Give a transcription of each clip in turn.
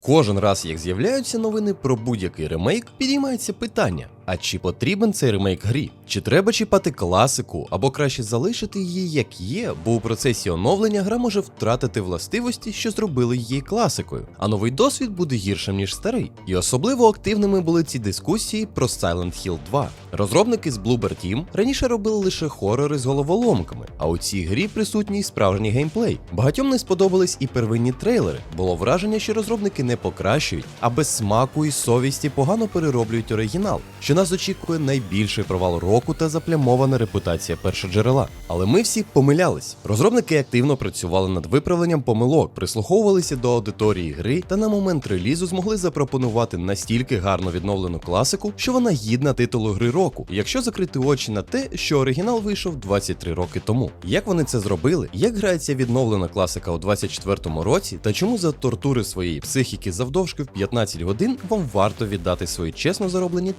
Кожен раз, як з'являються новини про будь-який ремейк, підіймається питання: а чи потрібен цей ремейк грі? Чи треба чіпати класику, або краще залишити її як є, бо у процесі оновлення гра може втратити властивості, що зробили її класикою, а новий досвід буде гіршим ніж старий. І особливо активними були ці дискусії про Silent Hill 2. Розробники з Bloober Team раніше робили лише хорори з головоломками, а у цій грі присутній справжній геймплей. Багатьом не сподобались і первинні трейлери. Було враження, що розробники не покращують, а без смаку і совісті погано перероблюють оригінал, що нас очікує найбільший провал року та заплямована репутація першоджерела. Але ми всі помилялись. Розробники активно працювали над виправленням помилок, прислуховувалися до аудиторії гри та на момент релізу змогли запропонувати настільки гарно відновлену класику, що вона гідна титулу гри року, якщо закрити очі на те, що оригінал вийшов 23 роки тому. Як вони це зробили? Як грається відновлена класика у 24-му році, та чому за тортури своєї психіки завдовжки в 15 годин вам варто віддати свої чесно зароблені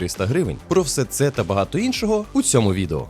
1300 гривень? Про все це та багато іншого у цьому відео.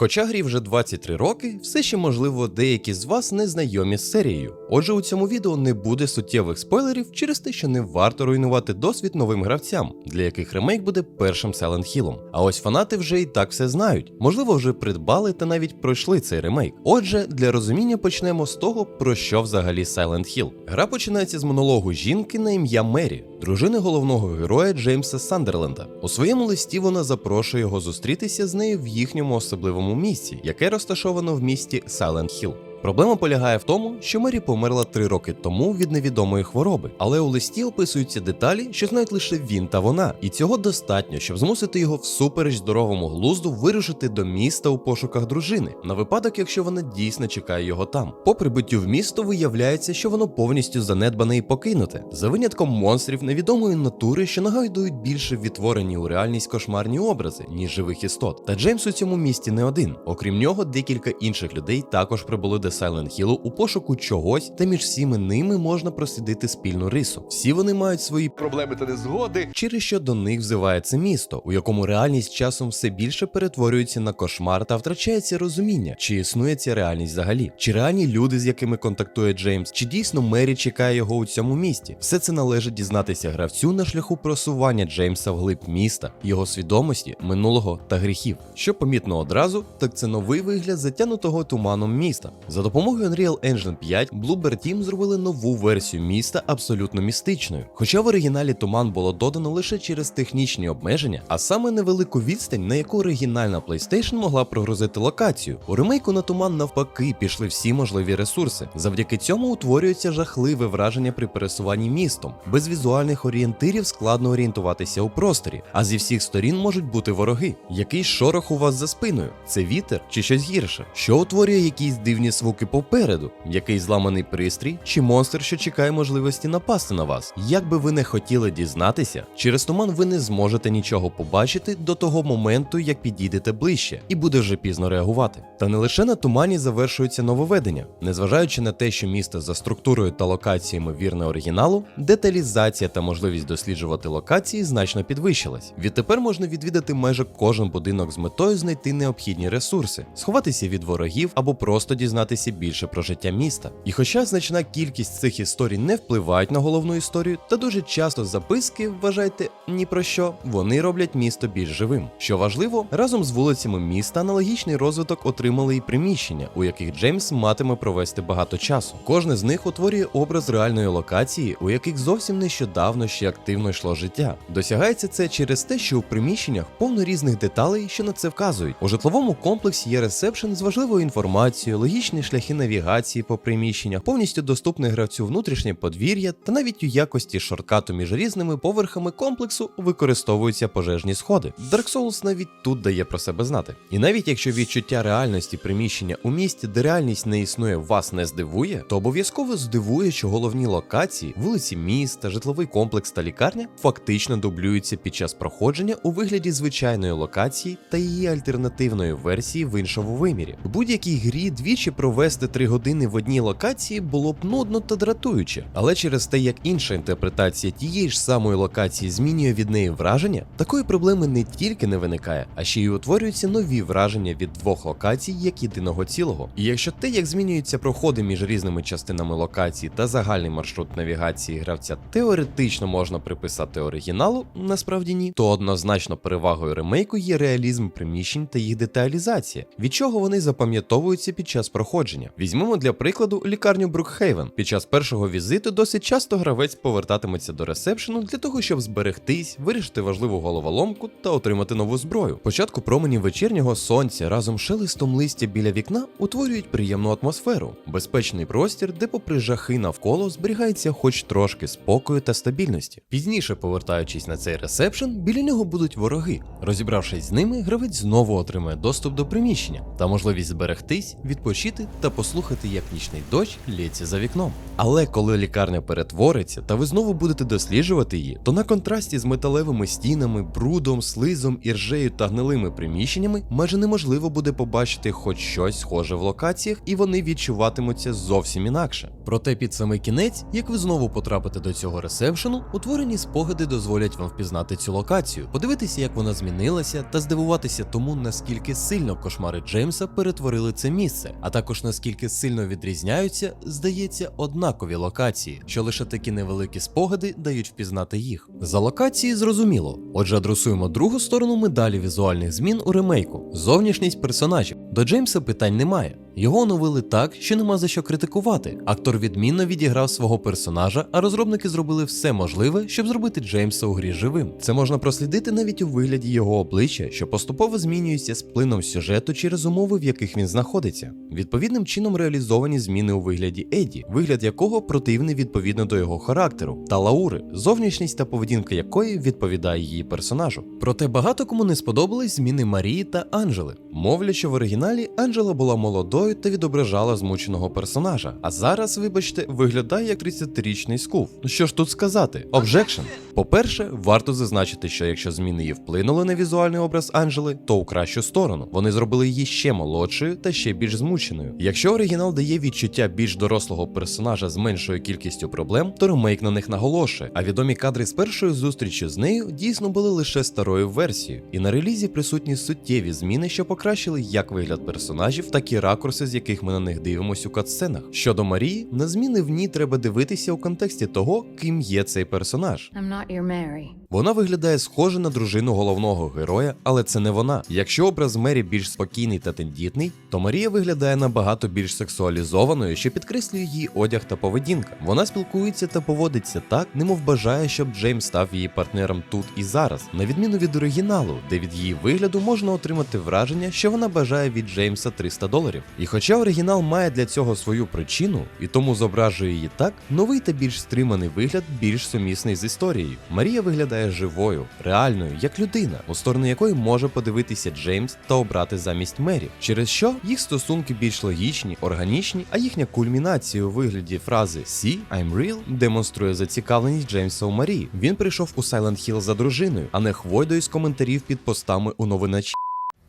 Хоча грі вже 23 роки, все ще можливо деякі з вас не знайомі з серією. Отже, у цьому відео не буде суттєвих спойлерів через те, що не варто руйнувати досвід новим гравцям, для яких ремейк буде першим Silent Hill. А ось фанати вже і так все знають. Можливо, вже придбали та навіть пройшли цей ремейк. Отже, для розуміння почнемо з того, про що взагалі Silent Hill. Гра починається з монологу жінки на ім'я Мері, дружини головного героя Джеймса Сандерленда. У своєму листі вона запрошує його зустрітися з нею в їхньому особливому місці, яке розташовано в місті Сайленд Hill. Проблема полягає в тому, що Мері померла три роки тому від невідомої хвороби, але у листі описуються деталі, що знають лише він та вона, і цього достатньо, щоб змусити його всупереч здоровому глузду вирушити до міста у пошуках дружини, на випадок, якщо вона дійсно чекає його там. По прибуттю в місто виявляється, що воно повністю занедбане і покинуте, за винятком монстрів невідомої натури, що нагадують більше відтворені у реальність кошмарні образи, ніж живих істот. Та Джеймс у цьому місті не один. Окрім нього, декілька інших людей також прибули до Silent Hill у пошуку чогось, та між всіми ними можна прослідити спільну рису. Всі вони мають свої Проблеми та незгоди. через що до них взиває це місто, у якому реальність часом все більше перетворюється на кошмар та втрачається розуміння, чи існує ця реальність взагалі, чи реальні люди, з якими контактує Джеймс, чи дійсно Мері чекає його у цьому місті. Все це належить дізнатися гравцю на шляху просування Джеймса вглиб міста, його свідомості, минулого та гріхів. Що помітно одразу, так це новий вигляд затянутого туманом міста. За допомогою Unreal Engine 5 Bloober Team зробили нову версію міста абсолютно містичною. Хоча в оригіналі туман було додано лише через технічні обмеження, а саме невелику відстань, на яку оригінальна PlayStation могла прогрузити локацію. У ремейку на туман навпаки пішли всі можливі ресурси. Завдяки цьому утворюється жахливе враження при пересуванні містом. Без візуальних орієнтирів складно орієнтуватися у просторі, а зі всіх сторін можуть бути вороги. Який шорох у вас за спиною? Це вітер чи щось гірше? Що утворює якісь дивні звуки попереду? Який зламаний пристрій чи монстр, що чекає можливості напасти на вас? Як би ви не хотіли дізнатися, через туман ви не зможете нічого побачити до того моменту, як підійдете ближче, і буде вже пізно реагувати. Та не лише на тумані завершується нововведення, незважаючи на те, що місто за структурою та локаціями вірне оригіналу, деталізація та можливість досліджувати локації значно підвищилась. Відтепер можна відвідати майже кожен будинок з метою знайти необхідні ресурси, сховатися від ворогів або просто дізнатися більше про життя міста. І хоча значна кількість цих історій не впливають на головну історію, та дуже часто записки вважайте ні про що, вони роблять місто більш живим. Що важливо, разом з вулицями міста аналогічний розвиток отримали і приміщення, у яких Джеймс матиме провести багато часу. Кожне з них утворює образ реальної локації, у яких зовсім нещодавно ще активно йшло життя. Досягається це через те, що у приміщеннях повно різних деталей, що на це вказують. У житловому комплексі є ресепшн з важливою інформацією, логічні шляхи навігації по приміщеннях, повністю доступне гравцю внутрішнє подвір'я, та навіть у якості шорткату між різними поверхами комплексу використовуються пожежні сходи. Dark Souls навіть тут дає про себе знати. І навіть якщо відчуття реальності приміщення у місті, де реальність не існує, вас не здивує, то обов'язково здивує, що головні локації, вулиці міста, житловий комплекс та лікарня фактично дублюються під час проходження у вигляді звичайної локації та її альтернативної версії в іншому вимірі. У будь-якій грі двічі проведення провести 3 години в одній локації було б нудно та дратуюче, але через те, як інша інтерпретація тієї ж самої локації змінює від неї враження, такої проблеми не тільки не виникає, а ще й утворюються нові враження від двох локацій як єдиного цілого. І якщо те, як змінюються проходи між різними частинами локації та загальний маршрут навігації гравця теоретично можна приписати оригіналу, насправді ні, то однозначно перевагою ремейку є реалізм приміщень та їх деталізація, від чого вони запам'ятовуються під час проходження. Візьмемо для прикладу лікарню Брукхейвен. Під час першого візиту досить часто гравець повертатиметься до ресепшену для того, щоб зберегтись, вирішити важливу головоломку та отримати нову зброю. Початку променів вечірнього сонця разом з шелестом листя біля вікна утворюють приємну атмосферу, безпечний простір, де, попри жахи навколо, зберігається хоч трошки спокою та стабільності. Пізніше, повертаючись на цей ресепшн, біля нього будуть вороги. Розібравшись з ними, гравець знову отримає доступ до приміщення та можливість зберегтись, відпочити та послухати, як нічний дощ лється за вікном. Але коли лікарня перетвориться та ви знову будете досліджувати її, то на контрасті з металевими стінами, брудом, слизом, іржею та гнилими приміщеннями майже неможливо буде побачити хоч щось схоже в локаціях, і вони відчуватимуться зовсім інакше. Проте під самий кінець, як ви знову потрапите до цього ресепшену, утворені спогади дозволять вам впізнати цю локацію, подивитися, як вона змінилася, та здивуватися тому, наскільки сильно кошмари Джеймса перетворили це місце, а також наскільки сильно відрізняються, здається, однакові локації, що лише такі невеликі спогади дають впізнати їх. За локації зрозуміло. Отже, адресуємо другу сторону медалі візуальних змін у ремейку зовнішність персонажів. До Джеймса питань немає. Його оновили так, що нема за що критикувати. Актор відмінно відіграв свого персонажа, а розробники зробили все можливе, щоб зробити Джеймса у грі живим. Це можна прослідити навіть у вигляді його обличчя, що поступово змінюється з плином сюжету через умови, в яких він знаходиться. Відповідним чином реалізовані зміни у вигляді Еді, вигляд якого противний відповідно до його характеру, та Лаури, зовнішність та поведінка якої відповідає її персонажу. Проте багато кому не сподобались зміни Марії та Анжели. Мовлять, що в оригіналі Анжела була молодою та відображала змученого персонажа. А зараз, вибачте, виглядає як 30-річний скуф. Ну що ж тут сказати? Обжекшн. По-перше, варто зазначити, що якщо зміни її вплинули на візуальний образ Анжели, то у кращу сторону. Вони зробили її ще молодшою та ще більш змученою. Якщо оригінал дає відчуття більш дорослого персонажа з меншою кількістю проблем, то ремейк на них наголошує. А відомі кадри з першої зустрічі з нею дійсно були лише старою версією. І на релізі присутні суттєві зміни, що покращили як вигляд персонажів, так і ракурси, з яких ми на них дивимося у катсценах. Щодо Марії, на зміни в ній треба дивитися у контексті того, ким є цей персонаж. I'm not your Mary. Вона виглядає схоже на дружину головного героя, але це не вона. Якщо образ Мері більш спокійний та тендітний, то Марія виглядає набагато більш сексуалізованою, що підкреслює її одяг та поведінка. Вона спілкується та поводиться так, немов бажає, щоб Джеймс став її партнером тут і зараз, на відміну від оригіналу, де від її вигляду можна отримати враження, що вона бажає від Джеймса 300 доларів. І хоча оригінал має для цього свою причину і тому зображує її так, новий та більш стриманий вигляд більш сумісний з історією. Марія виглядає живою, реальною, як людина, у сторону якої може подивитися Джеймс та обрати замість Мері, через що їх стосунки більш логічні, органічні, а їхня кульмінація у вигляді фрази «See, I'm real» демонструє зацікавленість Джеймса у Марії. Він прийшов у Silent Hill за дружиною, а не хвойдою з коментарів під постами у новинач.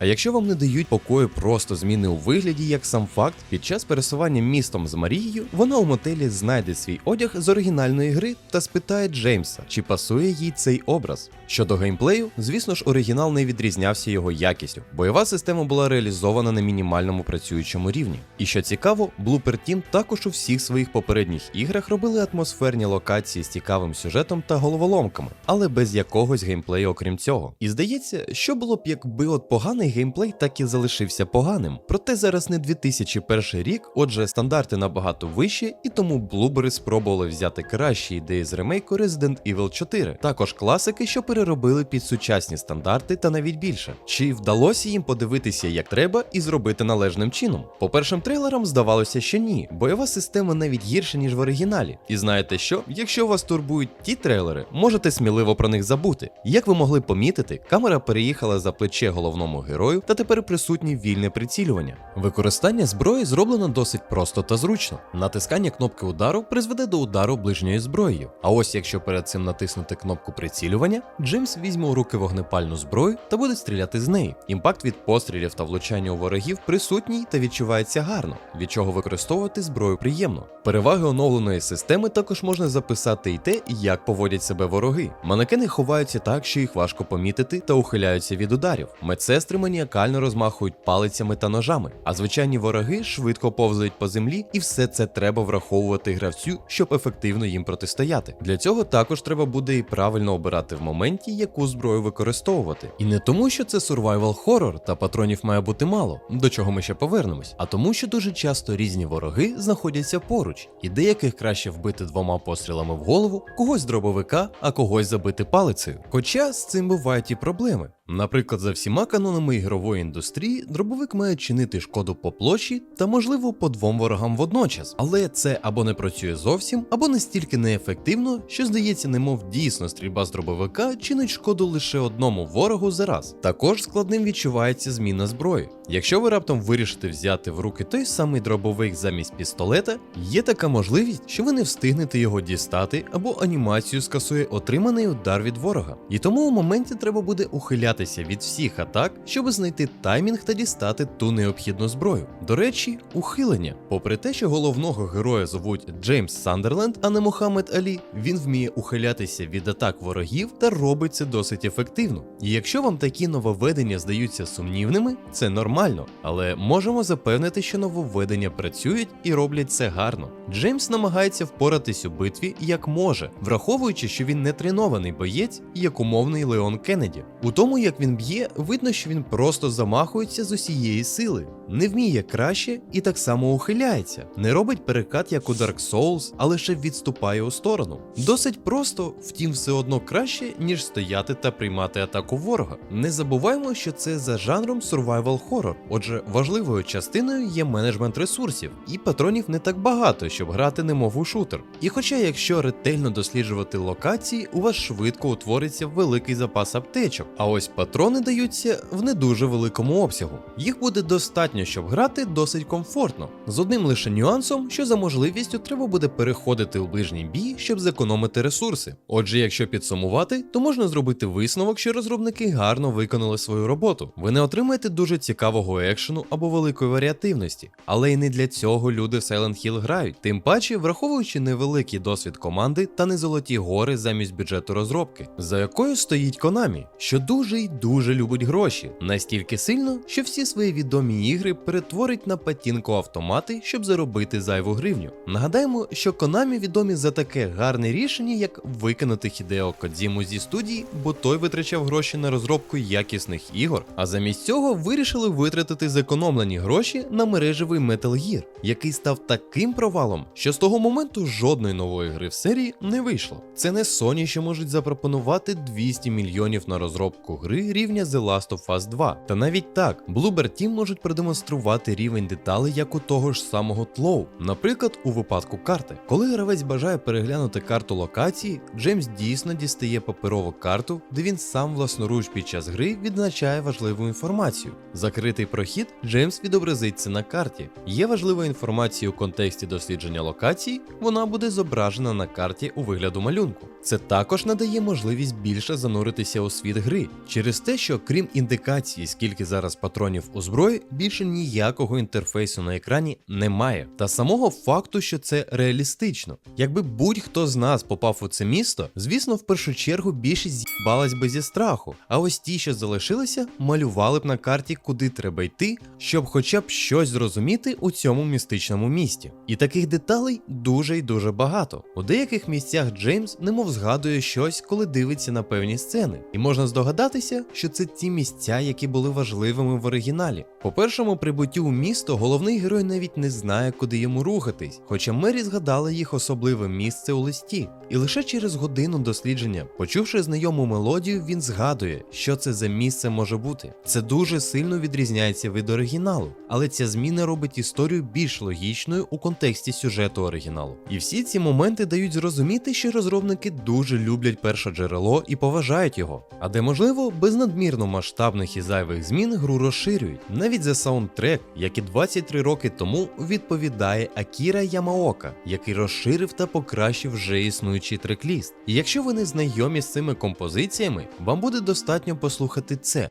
А якщо вам не дають покою просто зміни у вигляді, як сам факт, під час пересування містом з Марією, вона у мотелі знайде свій одяг з оригінальної гри та спитає Джеймса, чи пасує їй цей образ. Щодо геймплею, звісно ж, оригінал не відрізнявся його якістю. Бойова система була реалізована на мінімальному працюючому рівні. І що цікаво, Blooper Team також у всіх своїх попередніх іграх робили атмосферні локації з цікавим сюжетом та головоломками, але без якогось геймплею окрім цього. І здається, що було б, якби от поганий геймплей так і залишився поганим. Проте зараз не 2001 рік, отже, стандарти набагато вищі, і тому блубери спробували взяти кращі ідеї з ремейку Resident Evil 4, також класики, що переробили під сучасні стандарти та навіть більше. Чи вдалося їм подивитися як треба і зробити належним чином? По першим трейлерам здавалося, що ні. Бойова система навіть гірша, ніж в оригіналі. І знаєте що? Якщо вас турбують ті трейлери, можете сміливо про них забути. Як ви могли помітити, камера переїхала за плече головному герою герою, та тепер присутнє вільне прицілювання. Використання зброї зроблено досить просто та зручно. Натискання кнопки удару призведе до удару ближньою зброєю. А ось якщо перед цим натиснути кнопку прицілювання, Джеймс візьме у руки вогнепальну зброю та буде стріляти з неї. Імпакт від пострілів та влучання у ворогів присутній та відчувається гарно, від чого використовувати зброю приємно. Переваги оновленої системи також можна записати і те, як поводять себе вороги. Манекени ховаються так, що їх важко помітити та ухиляються від ударів. Медсестри маніакально розмахують палицями та ножами, а звичайні вороги швидко повзають по землі, і все це треба враховувати гравцю, щоб ефективно їм протистояти. Для цього також треба буде і правильно обирати в моменті, яку зброю використовувати. І не тому, що це survival horror та патронів має бути мало, до чого ми ще повернемось, а тому, що дуже часто різні вороги знаходяться поруч, і деяких краще вбити двома пострілами в голову, когось дробовика, а когось забити палицею. Хоча з цим бувають і проблеми. Наприклад, за всіма канонами ігрової індустрії, дробовик має чинити шкоду по площі та, можливо, по двом ворогам водночас. Але це або не працює зовсім, або настільки неефективно, що здається, немов дійсно стрільба з дробовика чинить шкоду лише одному ворогу за раз. Також складним відчувається зміна зброї. Якщо ви раптом вирішите взяти в руки той самий дробовик замість пістолета, є така можливість, що ви не встигнете його дістати або анімацію скасує отриманий удар від ворога. І тому у моменті треба буде ухилятися від всіх атак, щоб знайти таймінг та дістати ту необхідну зброю. До речі, ухилення. Попри те, що головного героя звуть Джеймс Сандерленд, а не Мухаммед Алі, він вміє ухилятися від атак ворогів та робить це досить ефективно. І якщо вам такі нововведення здаються сумнівними, це нормально, але можемо запевнити, що нововведення працюють і роблять це гарно. Джеймс намагається впоратись у битві як може, враховуючи, що він не тренований боєць, як умовний Леон Кеннеді. У тому, як він б'є, видно, що він просто замахується з усієї сили, не вміє краще і так само ухиляється, не робить перекат як у Dark Souls, а лише відступає у сторону. Досить просто, втім, все одно краще, ніж стояти та приймати атаку ворога. Не забуваємо, що це за жанром survival horror, отже, важливою частиною є менеджмент ресурсів, і патронів не так багато, щоб грати немов у шутер. І хоча, якщо ретельно досліджувати локації, у вас швидко утвориться великий запас аптечок, а ось патрони даються в не дуже великому обсягу. Їх буде достатньо, щоб грати досить комфортно, з одним лише нюансом, що за можливістю треба буде переходити у ближній бій, щоб зекономити ресурси. Отже, якщо підсумувати, то можна зробити висновок, що розробники гарно виконали свою роботу. Ви не отримаєте дуже цікавого екшену або великої варіативності, але й не для цього люди в Silent Hill грають. Тим паче, враховуючи невеликий досвід команди та не золоті гори замість бюджету розробки, за якою стоїть Konami, що дуже й дуже любить гроші, настільки сильно, що всі свої відомі ігри перетворить на патінко автомати, щоб заробити зайву гривню. Нагадаємо, що Konami відомі за таке гарне рішення, як викинути Хідео Кодзіму зі студії, бо той витрачав гроші на розробку якісних ігор, а замість цього вирішили витратити зекономлені гроші на мережевий Metal Gear, який став таким провалом, що з того моменту жодної нової гри в серії не вийшло. Це не Sony, що можуть запропонувати 200 мільйонів на розробку гри рівня The Last of Us 2. Та навіть так, Bloober Team можуть продемонструвати рівень деталей як у того ж самого Тлоу, наприклад, у випадку карти. Коли гравець бажає переглянути карту локації, Джеймс дійсно дістає паперову карту, де він сам власноруч під час гри відзначає важливу інформацію. Закритий прохід Джеймс відобразиться на карті. Є важлива інформація у контексті дослідження локації, вона буде зображена на карті у вигляду малюнку. Це також надає можливість більше зануритися у світ гри, через те, що крім індикації, скільки зараз патронів у зброї, більше ніякого інтерфейсу на екрані немає. Та самого факту, що це реалістично. Якби будь-хто з нас попав у це місто, звісно, в першу чергу більшість з'їбалась би зі страху. А ось ті, що залишилися, малювали б на карті, куди треба йти, щоб хоча б щось зрозуміти у цьому містичному місті. І таких деталей дуже й дуже багато. У деяких місцях Джеймс немов згадує щось, коли дивиться на певні сцени, і можна здогадатися, що це ті місця, які були важливими в оригіналі. По першому прибуттю у місто головний герой навіть не знає, куди йому рухатись, хоча Мері згадала їх особливе місце у листі. І лише через годину дослідження, почувши знайому мелодію, він згадує, що це за місце може бути. Це дуже сильно відрізняється від оригіналу, але ця зміна робить історію більш логічною у контексті сюжету оригіналу. І всі ці моменти дають зрозуміти, що розробники дуже люблять перше джерело і поважають його. А де можливо, без надмірно масштабних і зайвих змін гру розширюють. Навіть за саундтрек, як і 23 роки тому, відповідає Акіра Ямаока, який розширив та покращив вже існуючий трекліст. І якщо ви не знайомі з цими композиціями, вам буде достатньо послухати це.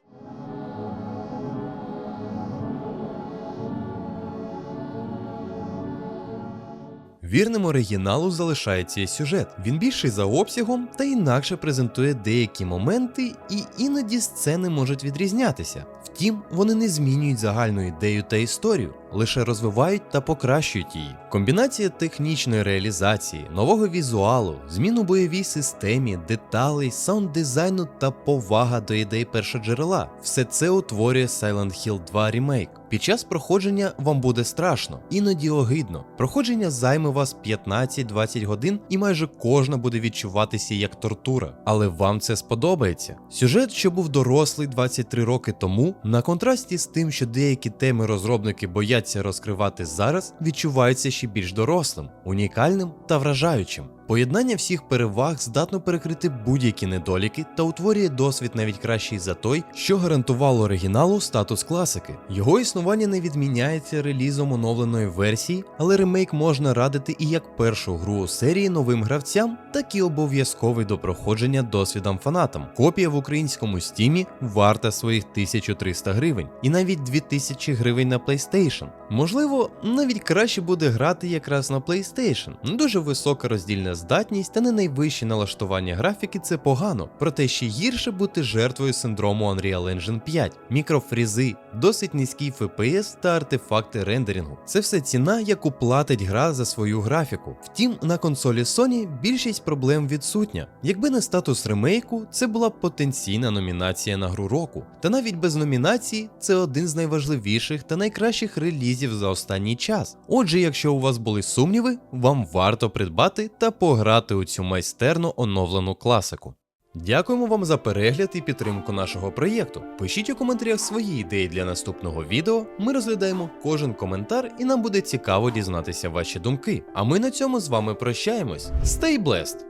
Вірним оригіналу залишається сюжет. Він більший за обсягом та інакше презентує деякі моменти, і іноді сцени можуть відрізнятися. Втім, вони не змінюють загальну ідею та історію, лише розвивають та покращують її. Комбінація технічної реалізації, нового візуалу, змін у бойовій системі, деталей, саунд-дизайну та повага до ідей першоджерела все це утворює Silent Hill 2 Remake. Під час проходження вам буде страшно, іноді огидно. Проходження займе вас 15-20 годин, і майже кожна буде відчуватися як тортура. Але вам це сподобається. Сюжет, що був дорослий 23 роки тому, на контрасті з тим, що деякі теми розробники бояться розкривати зараз, відчувається ще більш дорослим, унікальним та вражаючим. Поєднання всіх переваг здатно перекрити будь-які недоліки та утворює досвід навіть кращий за той, що гарантувало оригіналу статус класики. Його існування не відміняється релізом оновленої версії, але ремейк можна радити і як першу гру у серії новим гравцям, так і обов'язковий до проходження досвідам фанатам. Копія в українському стімі варта своїх 1300 гривень і навіть 2000 гривень на PlayStation. Можливо, навіть краще буде грати якраз на PlayStation. Дуже висока роздільна здатність та не найвище налаштування графіки це погано, проте ще гірше бути жертвою синдрому Unreal Engine 5, мікрофрізи, досить низький FPS та артефакти рендерінгу. Це все ціна, яку платить гра за свою графіку. Втім, на консолі Sony більшість проблем відсутня. Якби не статус ремейку, це була б потенційна номінація на гру року. Та навіть без номінації це один з найважливіших та найкращих релізів за останній час. Отже, якщо у вас були сумніви, вам варто придбати та пограти у цю майстерно оновлену класику. Дякуємо вам за перегляд і підтримку нашого проєкту. Пишіть у коментарях свої ідеї для наступного відео. Ми розглядаємо кожен коментар, і нам буде цікаво дізнатися ваші думки. А ми на цьому з вами прощаємось. Stay blessed!